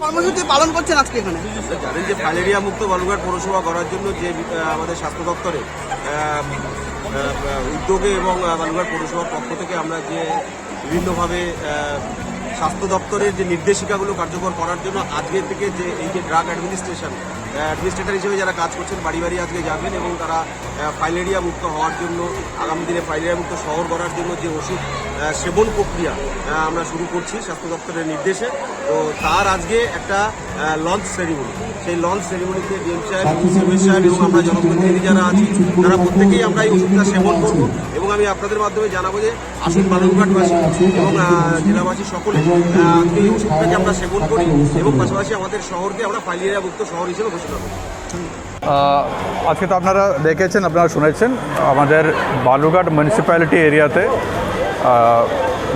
কর্মসূচি পালন করছেন আজকে এখানে? জানেন যে ফাইলেরিয়া মুক্ত বালুঘাট পৌরসভা করার জন্য যে আমাদের স্বাস্থ্য দপ্তরে উদ্যোগে এবং বালুঘাট পৌরসভার পক্ষ থেকে আমরা যে বিভিন্নভাবে স্বাস্থ্য দপ্তরের যে নির্দেশিকাগুলো কার্যকর করার জন্য আজকে থেকে যে এই যে ড্রাগ অ্যাডমিনিস্ট্রেশন অ্যাডমিনিস্ট্রেটর হিসেবে যারা কাজ করছেন, বাড়ি বাড়ি আজকে যাবেন এবং তারা ফাইলেরিয়া মুক্ত হওয়ার জন্য, আগামী দিনে ফাইলেরিয়া মুক্ত শহর করার জন্য যে ওষুধ সেবন প্রক্রিয়া আমরা শুরু করছি স্বাস্থ্য দপ্তরের নির্দেশে। তো তার আজকে একটা লঞ্চ সেরিমনি সেই লঞ্চ সেরিমনিতে ডিএম সাহেব সাহেব এবং আমরা জনপ্রতিনিধি যারা আছি, তারা প্রত্যেকেই আমরা এই ওষুধটা সেবন করব এবং আমি আপনাদের মাধ্যমে জানাব যে আসুন বালুরঘাটবাসী এবং জেলাবাসী সকলে এই ওষুধটাকে আমরা সেবন করি এবং পাশাপাশি আমাদের শহরকে আমরা ফাইলেরিয়া শহর হিসেবে ঘোষণা করি আজকে তো আপনারা দেখেছেন আপনারা শুনেছেন আমাদের বালুঘাট মিউনিসিপ্যালিটি এরিয়াতে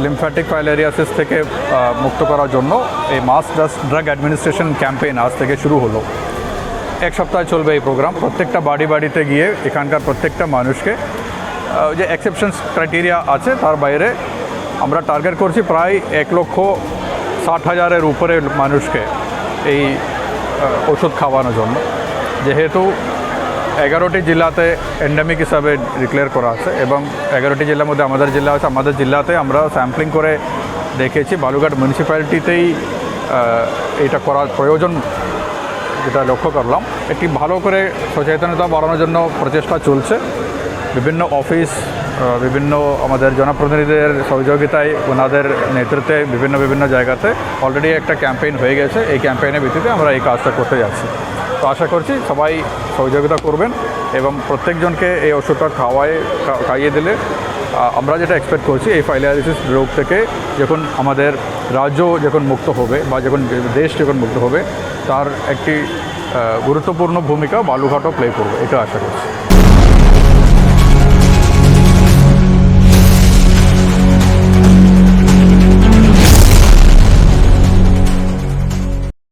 লিমফ্যাটিক ফাইলেরিয়াসিস থেকে মুক্ত করার জন্য এই মাস ড্রাগ অ্যাডমিনিস্ট্রেশন ক্যাম্পেইন আজ থেকে শুরু হলো। এক সপ্তাহ চলবে এই প্রোগ্রাম প্রত্যেকটা বাড়ি বাড়িতে গিয়ে এখানকার প্রত্যেকটা মানুষকে যে এক্সেপশনস ক্রাইটেরিয়া আছে তার বাইরে আমরা টার্গেট করছি প্রায় এক লক্ষ ষাট হাজারের উপরে মানুষকে এই ওষুধ খাওয়ানোর জন্য। যেহেতু এগারোটি জেলাতে এন্ডেমিক হিসাবে ডিক্লেয়ার করা আছে এবং এগারোটি জেলার মধ্যে আমাদের জেলা আছে, আমাদের জেলাতে আমরা স্যাম্পলিং করে দেখেছি। বালুঘাট মিউনিসিপ্যালিটিতেই এটা করার প্রয়োজন যেটা লক্ষ্য করলাম। একটি ভালো করে সচেতনতা বাড়ানোর জন্য প্রচেষ্টা চলছে। বিভিন্ন অফিস বিভিন্ন আমাদের জনপ্রতিনিধিদের সহযোগিতায় ওনাদের নেতৃত্বে বিভিন্ন বিভিন্ন জায়গাতে অলরেডি একটা ক্যাম্পেইন হয়ে গেছে। এই ক্যাম্পেইনের ভিত্তিতে আমরা এই কাজটা করতে যাচ্ছি। তো আশা করছি সবাই সহযোগিতা করবেন এবং প্রত্যেকজনকে এই ওষুধটা খাওয়ায় খাইয়ে দিলে আমরা যেটা এক্সপেক্ট করছি এই ফাইলারিসিস রোগ থেকে যখন আমাদের রাজ্য যখন মুক্ত হবে বা যখন দেশ যখন মুক্ত হবে, তার একটি গুরুত্বপূর্ণ ভূমিকা বালুঘাটও প্লে করবে, এটা আশা করছি।